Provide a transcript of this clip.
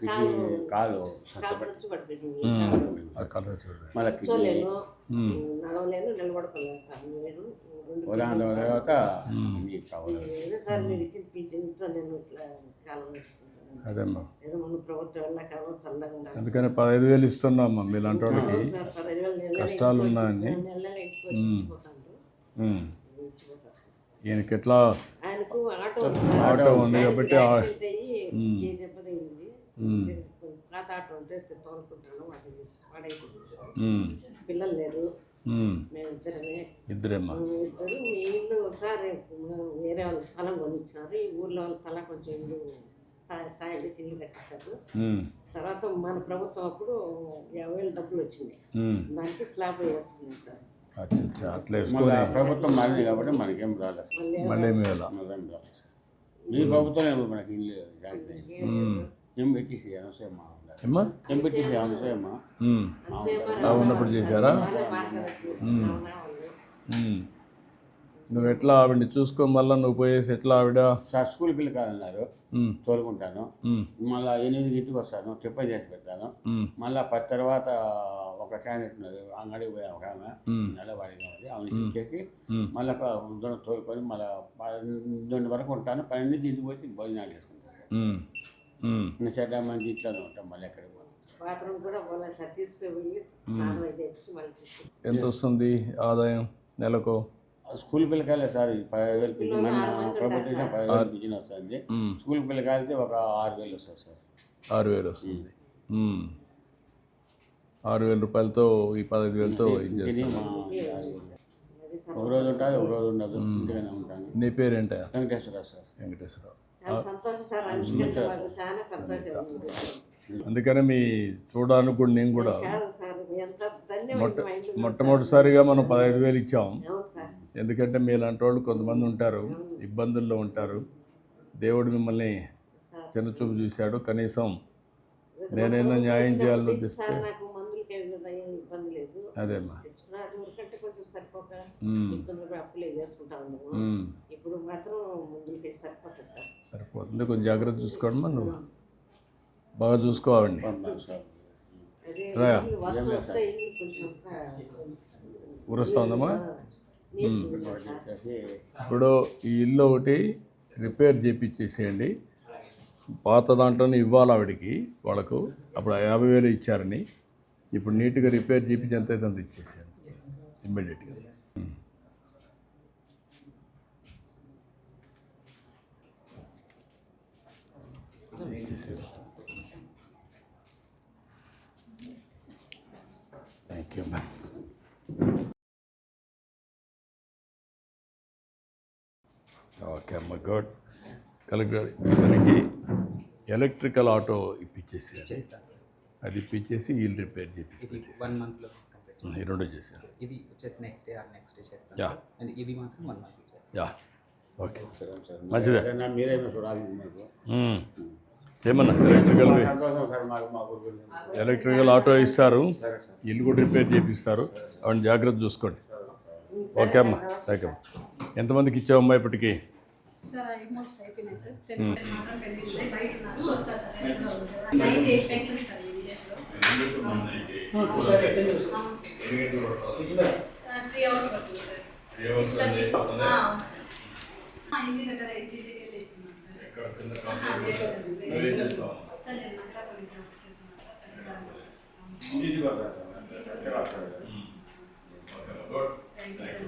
Kidney కాలు మళ్ళీ kidney. నడవలేను నిలబడుకోలేను sir నేను రెండు ఉదాహరణ తర్వాత కిడ్నీ కావాలి. ఏదో సార్ మీరు ఇచ్చిన పింఛన్తో నేను ఇట్లా కాలం అదేమ్మా అందుకని పదహైదు వేలు ఇస్తున్నామ్మా మీలాంటి వాళ్ళకి. కష్టాలు ఉన్నాయని. ఈయనకి ఎట్లా ఆయనకు ఆటో ఉంది సార్. ఆటో ఉంది కాబట్టి పాత ఆటో ఉంటే తోలుకుంటాను మ్మ్, పిల్లలు లేరు. మ్మ్. మేము ఇద్దరమే ఇద్దరేమ్మా ఇద్దరు. మీ ఇల్లు ఒకసారి వేరే వాళ్ళ స్థలం కొనిచ్చినారు ఈ ఊర్లో వాళ్ళ తల కొంచెం ఇల్లు సాయం చేసి ఇల్లు కట్టించారు. తర్వాత మన ప్రభుత్వం అప్పుడు యాభై వేలు డబ్బులు వచ్చింది. దానికి స్లాబ్ వేసుకున్నాం సార్. అచ్చా అచ్చా అట్లా మన వేసుకొని ప్రభుత్వం మారింది కాబట్టి మనకేం రాలేదు. మళ్ళీ మీ ప్రభుత్వం మనకి ఇల్లు అనసూయమ్మ అనసూయమ్మ ఉన్నప్పుడు చేశారా. నువ్వు ఎట్లా ఆవిడని చూసుకో? మళ్ళీ నువ్వు పోయేసి ఎట్లా ఆవిడ? సార్ స్కూల్ పిల్లకాయలు మ్మ్, తోలుకుంటాను. మళ్ళీ ఎనిమిది ఇంటికి వస్తాను. టిఫిన్ చేసి పెడతాను. మళ్ళీ పది తర్వాత ఒక క్యాండిడేట్ ఉన్నది. అంగడికి పోయి ఒక ఆమె. నెలవాడిగా ఉంది ఆమె ఇచ్చేసి మ్మ్. మళ్ళీ దొండ తోలుకొని మళ్ళీ పన్నెండు వరకు ఉంటాను. పన్నెండు ఇంటికి వచ్చి భోజనాలు చేసుకుంటాను సార్. చెడ్డ మంచి ఇంట్లోనే ఉంటాం మళ్ళీ ఎక్కడికి పోను. బాత్రూమ్ కూడా పోలేదు సార్ తీసుకుని వెళ్ళి స్నానం అయితే చేసి మళ్ళీ తీసుకుని ఎంత వస్తుంది ఆదాయం నెలకు? స్కూల్ పిల్లకాయలే సార్ ఈ పదిహేను వేలు పిల్లలు మన ప్రభుత్వం పదిహేను వేలు పిల్లలు వస్తుంది. స్కూల్ పిల్లకాయలతో ఒక ఆరు వేలు వస్తుంది సార్. ఆరు వేలు వస్తుంది. ఆరు వేల రూపాయలతో ఈ పదహైదు వేలతో సార్ ఒక రోజు ఉంటుంది ఒక రోజు ఉండదు. నీ పేరేంటా వెంకటేశ్వర సార్. వెంకటేశ్వరరావు. అందుకని మీ చూడడానికి కూడా నేను కూడా మొట్టమొదటిసారిగా మనం పదహైదు వేలు ఇచ్చాం. ఎందుకంటే మీలాంటి వాళ్ళు కొంతమంది ఉంటారు ఇబ్బందుల్లో ఉంటారు. దేవుడు మిమ్మల్ని చిన్నచూపు చూశాడు. కనీసం నేనైనా న్యాయం చేయాలని ఉద్దేశిస్తే సార్ నాకు మందులకి ఏం ఇబ్బంది లేదు. అదేమ్మా తెచ్చుకున్నా అది వరకంటే కొంచెం సరిపోక మ్మ్. ఇబ్బందులు కూడా అప్పులే చేసుకుంటా ఉన్నాము మ్మ్. ఇప్పుడు మాత్రం మందులకి సరిపోతుంది సార్. సరిపోతుంది. కొంచెం జాగ్రత్త చూసుకోండి నువ్వు. బాగా చూసుకోవాలండి. ఊరొస్తుందమ్మా. చెప్పేసి ఇప్పుడు ఈ ఇల్లు ఒకటి రిపేర్ చేపించేసేయండి పాత దాంట్లోనే ఇవ్వాలి ఆవిడకి వాళ్ళకు. అప్పుడు యాభై వేలు ఇచ్చారని. ఇప్పుడు నీట్గా రిపేర్ చేపించి ఎంత అయితే అంత ఇచ్చేసేయండి. ఇమ్మీడియట్గా ఇచ్చేసారు థ్యాంక్ యూ ఓకే అమ్మ గుడ్ కలెక్టర్ మనకి ఎలక్ట్రికల్ ఆటో ఇప్పించేసి అది ఇప్పించేసి వీళ్ళు రిపేర్ చేసి వన్ మంత్లో ఈ రెండు చేశాను ఇది వచ్చేసి next day or next day చేస్తాను. సార్ అండ్ ఇది మాత్రం వన్ మంత్ చేస్తాను యా. ఓకే. మంచిదే. మీరేమో చూడాలి మీకు. ఏమన్నా ఎలక్ట్రికల్ ఎలక్ట్రికల్ ఆటో ఇస్తారు ఇల్లు కూడా రిపేర్ చేపిస్తారు. అవన్నీ జాగ్రత్త చూసుకోండి. ఓకే అమ్మా థ్యాంక్ యూ ఎంతమందికి ఇచ్చావమ్మా ఇప్పటికి? సార్ సార్ ఈ విలేజ్లో త్రీ అవర్స్ పడుతుంది సార్. అవును సార్. ఆ, ఇంటి దగ్గర ఇంటికి వెళ్ళి ఇస్తున్నాను సార్. ఆహా, లేదు, లేదు. సార్ నేను మహిళా పోలీస్ ఆఫీస్ చేస్తున్నాను sir. Thank you so much